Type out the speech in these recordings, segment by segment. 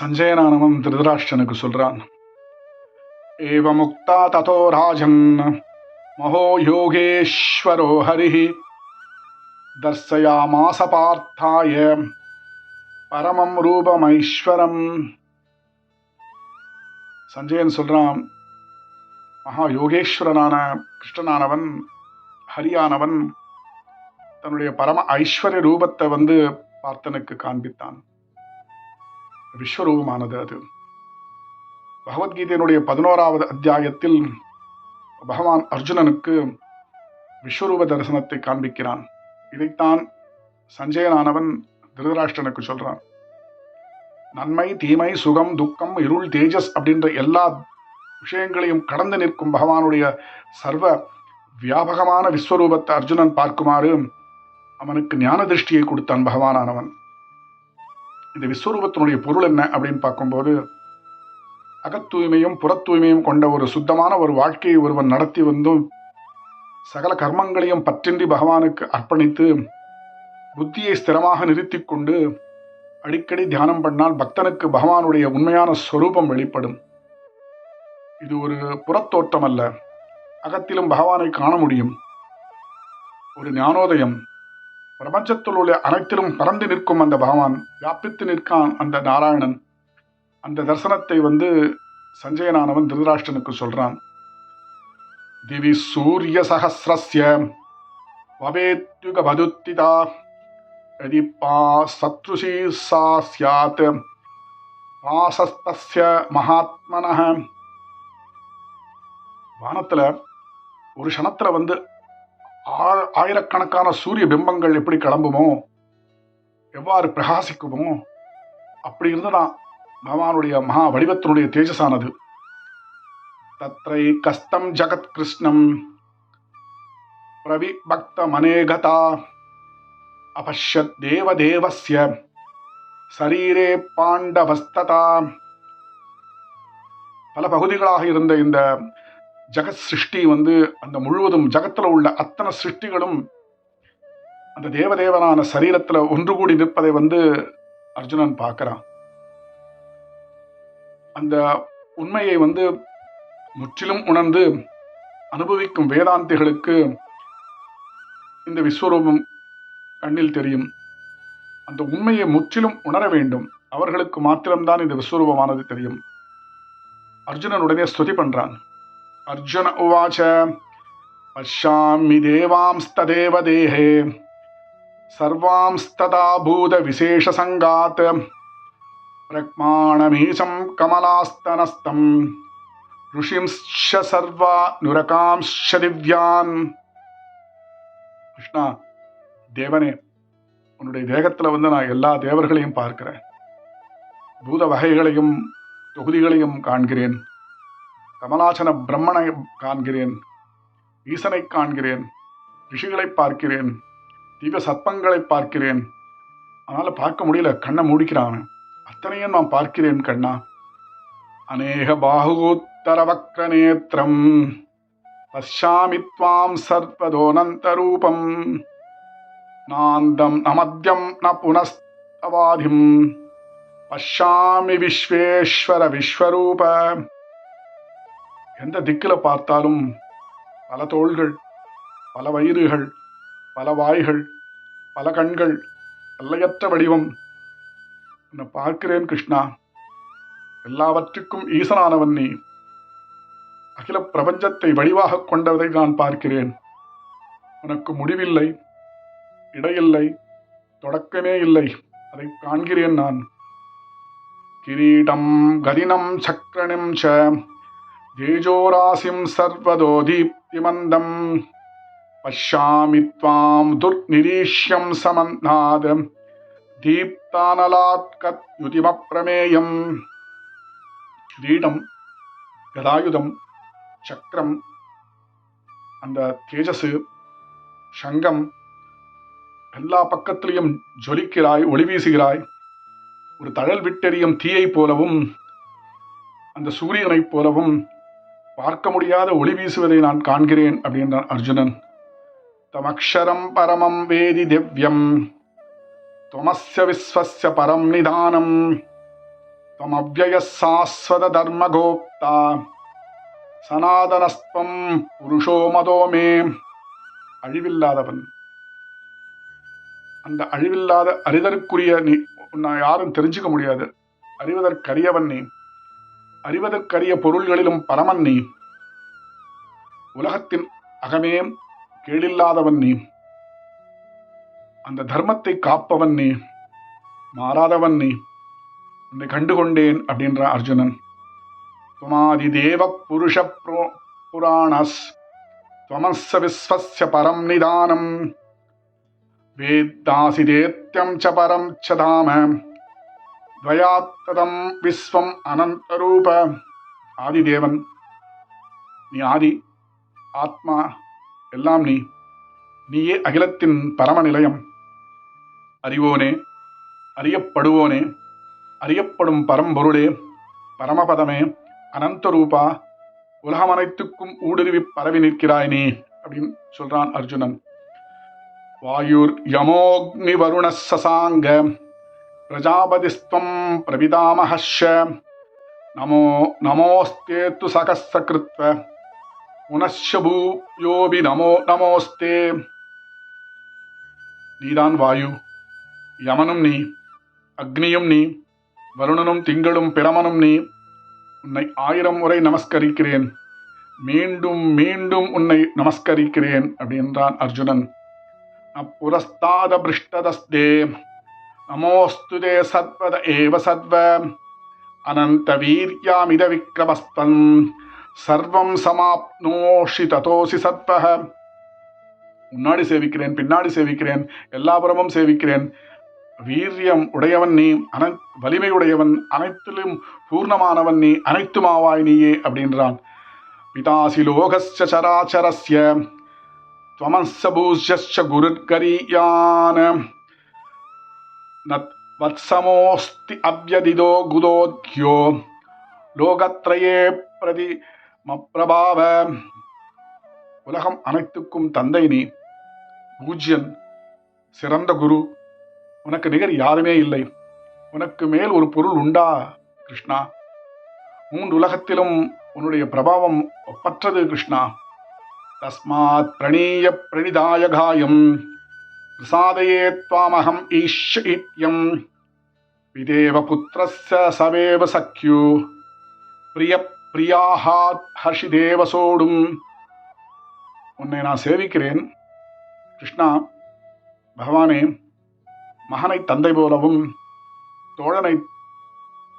சஞ்சயனானவன் திருதராஷ்டனுக்கு சொல்றான் ஏவமுக்தா ததோ ராஜன் மகோ யோகேஸ்வரோ ஹரிஹி தர்சயாமாச பார்த்தாய பரமம் ரூபம் ஐஸ்வரம். சஞ்சயன் சொல்றான் மகா யோகேஸ்வரனான கிருஷ்ணனானவன் ஹரியானவன் தன்னுடைய பரம ஐஸ்வர்ய ரூபத்தை வந்து பார்த்தனுக்கு காண்பித்தான். விஸ்வரூபமானது அது. பகவத்கீதையினுடைய பதினோராவது அத்தியாயத்தில் பகவான் அர்ஜுனனுக்கு விஸ்வரூப தரிசனத்தை காண்பிக்கிறான். இதைத்தான் சஞ்சயனானவன் திருதராஷ்டனுக்கு சொல்றான். நன்மை தீமை சுகம் துக்கம் இருள் தேஜஸ் அப்படின்ற எல்லா விஷயங்களையும் கடந்து நிற்கும் பகவானுடைய சர்வ வியாபகமான விஸ்வரூபத்தை அர்ஜுனன் பார்க்குமாறு அவனுக்கு ஞான திருஷ்டியை கொடுத்தான் பகவானானவன். இந்த விஸ்வரூபத்தினுடைய பொருள் என்ன அப்படின்னு பார்க்கும்போது அகத்தூய்மையும் புறத்தூய்மையும் கொண்ட ஒரு சுத்தமான ஒரு வாழ்க்கையை ஒருவன் நடத்தி வந்தும் சகல கர்மங்களையும் பற்றின்றி பகவானுக்கு அர்ப்பணித்து புத்தியை ஸ்திரமாக நிறுத்தி கொண்டு அடிக்கடி தியானம் பண்ணால் பக்தனுக்கு பகவானுடைய உண்மையான ஸ்வரூபம் வெளிப்படும். இது ஒரு புறத்தோற்றம் அல்ல அகத்திலும் பகவானை காண முடியும். ஒரு ஞானோதயம் பிரபஞ்சத்தில் உள்ள அனைத்திலும் பறந்து நிற்கும் அந்த பகவான் வியாபித்து நிற்கான் அந்த நாராயணன் அந்த தரிசனத்தை வந்து சஞ்சயனானவன் திருதராஷ்டனுக்கு சொல்றான் திவி சூரிய சகசிரஸ்ய வவேத்யுக பதுத்திதா यदि पा सत्रुषी सा स्यात् பாசஸ்தஸ்ய மகாத்மனः வானத்துல ஒரு க்ஷணத்துல வந்து ஆ- ஆயிரக்கணக்கான சூரிய பிம்பங்கள் எப்படி கிளம்புமோ எவ்வாறு பிரகாசிக்குமோ அப்படி இருந்துதான் பகவானுடைய மகா வடிவத்தினுடைய தேஜஸானது. தத்ரை கஸ்தம் ஜகத் கிருஷ்ணம் பிரவிபக்த மனேகதா அபஷ்யத் தேவதேவஸ்ய சரீரே பாண்டவஸ்ததா. பல பகுதிகளாக இருந்த இந்த ஜகத் சிருஷ்டி வந்து அந்த முழுவதும் ஜகத்தில் உள்ள அத்தனை சிருஷ்டிகளும் அந்த தேவதேவனான சரீரத்தில் ஒன்று கூடி நிற்பதை வந்து அர்ஜுனன் பார்க்குறான். அந்த உண்மையை வந்து முற்றிலும் உணர்ந்து அனுபவிக்கும் வேதாந்திகளுக்கு இந்த விஸ்வரூபம் கண்ணில் தெரியும். அந்த உண்மையை முற்றிலும் உணர வேண்டும். அவர்களுக்கு மாத்திரம்தான் இந்த விஸ்வரூபமானது தெரியும். அர்ஜுனன் உடனே ஸ்துதி பண்ணுறான் அர்ஜுன உவாச்ச பஷாமி தேவாம்ஸ்ததேவ தேஹே சர்வாம்ஸ்ததா பூத விசேஷ சங்காத் பிரக்மாணமீசம் கமலாஸ்தனஸ்தம் ருஷிம்ஷ சர்வா நுரகாம்ஷ திவ்யான் கிருஷ்ணா தேவனே உன்னுடைய தேகத்துல வந்து நான் எல்லா தேவர்களையும் பார்க்கிறேன். பூத வகைகளையும் தொகுதிகளையும் காண்கிறேன். கமலாசன பிரம்மனை காண்கிறேன் ஈசனை காண்கிறேன் ரிஷிகளை பார்க்கிறேன் தீப சத்பங்களை பார்க்கிறேன். அதனால் பார்க்க முடியல கண்ணை மூடிக்கிறான். அத்தனையும் நான் பார்க்கிறேன் கண்ணா. அநேக பாகூத்தர வக்ர நேத்திரம். பஷ்யாமி துவாம் சர்வதோனந்தரூபம். நாந்தம் நமத்யம் ந புனஸ்தவாதிம். பசாமி விஸ்வேஸ்வர விஸ்வரூப. எந்த திக்கில் பார்த்தாலும் பல தோள்கள் பல வயிறுகள் பல வாய்கள் பல கண்கள் எல்லையற்ற வடிவம். உன்னை பார்க்கிறேன் கிருஷ்ணா. எல்லாவற்றுக்கும் ஈசனானவன் நீ. அகில பிரபஞ்சத்தை வடிவாக கொண்டதை நான் பார்க்கிறேன். உனக்கு முடிவில்லை இடையில்லை தொடக்கமே இல்லை அதை காண்கிறேன் நான். கிரீடம் கதினம் சக்கரனிம் ச தேஜோராசிம் சர்வதோ தீப்திமந்தம் பஷ்யாமி துவாம் துர்நிரீஷ்யம் சமந்தாத் தீப்தானலாத்கத்யுதிமப்பிரமேயம் கிரீடம் கதாயுதம் சக்கரம் அந்த தேஜஸு சங்கம் எல்லா பக்கத்திலையும் ஜொலிக்கிறாய் ஒளி வீசுகிறாய். ஒரு தழல் விட்டெறியும் தீயைப் போலவும் அந்த சூரியனைப் போலவும் பார்க்க முடியாத ஒளி வீசுவதை நான் காண்கிறேன் அப்படின்றான் அர்ஜுனன். தமக்ஷரம் பரமம் வேதி திவ்யம். துவமஸ்ய விஸ்வஸ்ய பரம் நிதானம். தம் துவமவ்யய சாஸ்வத தர்ம கோப்தா சனாதனஸ்துவம் புருஷோ மதோமே அழிவில்லாதவன். அந்த அழிவில்லாத அறிதற்குரிய நீ உன்னை யாரும் தெரிஞ்சுக்க முடியாது. அறிவதற்கரியவன் நீ. அறிவதற்கரிய பொருள்களிலும் பரமன் நீ. உலகத்தின் அகமே கீழில்லாதவன் நீ. அந்த தர்மத்தை காப்பவன் நீ. மாறாதவன் நீ. உன்னை கண்டுகொண்டேன் அப்படின்ற அர்ஜுனன். துமாதி தேவ புருஷ புரோ புராணஸ். துவமஸ்ஸ விஸ்வஸ்ய பரம் நிதானம். வேத்தாசிதேத்யம் ச பரம் சதாம துவயாத்ததம் விஸ்வம் அனந்தரூப. ஆதிதேவன் நீ ஆதி ஆத்மா எல்லாம் நீ. நீயே அகிலத்தின் பரமநிலையம். அறிவோனே அறியப்படுவோனே அறியப்படும் பரம்பொருளே பரமபதமே அனந்தரூபா. உலகம் அனைத்துக்கும் ஊடுருவி பரவி நிற்கிறாய் நீ அப்படின்னு சொல்றான் அர்ஜுனன். வாயுர் யமோக்னி வருண சசாங்க. பிரஜாபதிஸ்துவம் பிரபிதாமஹஷ நமோ நமோஸ்தே து சகசகிருத்வ புனஷ பூயோபி நமோ நமோஸ்தே நீதான் வாயு யமனும் நீ அக்னியும் நீ வருணனும் திங்களும் பிரமனும் நீ உன்னை ஆயிரம் முறை நமஸ்கரிக்கிறேன். மீண்டும் மீண்டும் உன்னை நமஸ்கரிக்கிறேன் அப்படின்றான் அர்ஜுனன். அப்புரஸ்தாத பிருஷ்டதஸ்தே நமோஸ்து தே சத்வத ஏவ சத்வ அனந்த வீரியாமித விக்ரமஸ்தன் சர்வம் சமாப்னோஷி ததோசி சத்வக முன்னாடி சேவிக்கிறேன் பின்னாடி சேவிக்கிறேன் எல்லாபுரமும் சேவிக்கிறேன் வீரியம் உடையவன் நீ அனை வலிமை உடையவன் அனைத்திலும் பூர்ணமானவன் நீ அனைத்து மாவாய் நீயே அப்படின்றான். பிதாசி லோகஸ்ய சராச்சரஸ்ய துவமஸ்ஸ நத் வத்சமோஸ்தி அவ்யதிதோ குதோத்யோ லோகத்ரயே பிரதி மப்பிரபாவ உலகம் அனைத்துக்கும் தந்தை நீ. பூஜ்யன் சிறந்த குரு. உனக்கு நிகர் யாருமே இல்லை. உனக்கு மேல் ஒரு பொருள் உண்டா கிருஷ்ணா? மூன்று உலகத்திலும் உன்னுடைய பிரபாவம் ஒப்பற்றது கிருஷ்ணா. தஸ்மாத் பிரணீய பிரணிதாய காயம் பிரசாதையே துவாமகம் ஈஷ் இத்யம் விதேவ புத்திரஸ்ய சவேவ சக்யு பிரிய பிரியாஹாத் ஹர்ஷிதேவ சோடும் உன்னை நான் சேவிக்கிறேன் கிருஷ்ணா பகவானே மகனை தந்தை போலவும் தோழனை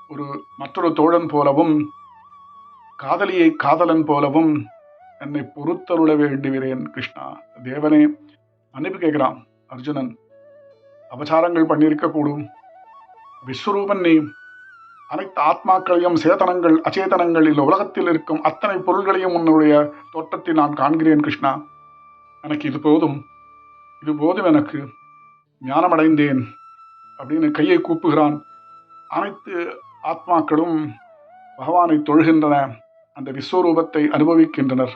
ஒரு மற்றொரு தோழன் போலவும் காதலியை காதலன் போலவும் என்னை பொறுத்தருள வேண்டுகிறேன் கிருஷ்ணா. தேவனே மன்னிப்பு கேட்கிறான் அர்ஜுனன் அபச்சாரங்கள் பண்ணியிருக்கக்கூடும் விஸ்வரூபன் நீ அனைத்து ஆத்மாக்களையும் சேதனங்கள் அச்சேதனங்கள் இந்த உலகத்தில் இருக்கும் அத்தனை பொருள்களையும் உன்னுடைய தோற்றத்தை நான் காண்கிறேன் கிருஷ்ணா எனக்கு இது போதும் இது போதும் எனக்கு ஞானமடைந்தேன் அப்படின்னு கையை கூப்புகிறான் அனைத்து ஆத்மாக்களும் பகவானை தொழுகின்றன அந்த விஸ்வரூபத்தை அனுபவிக்கின்றனர்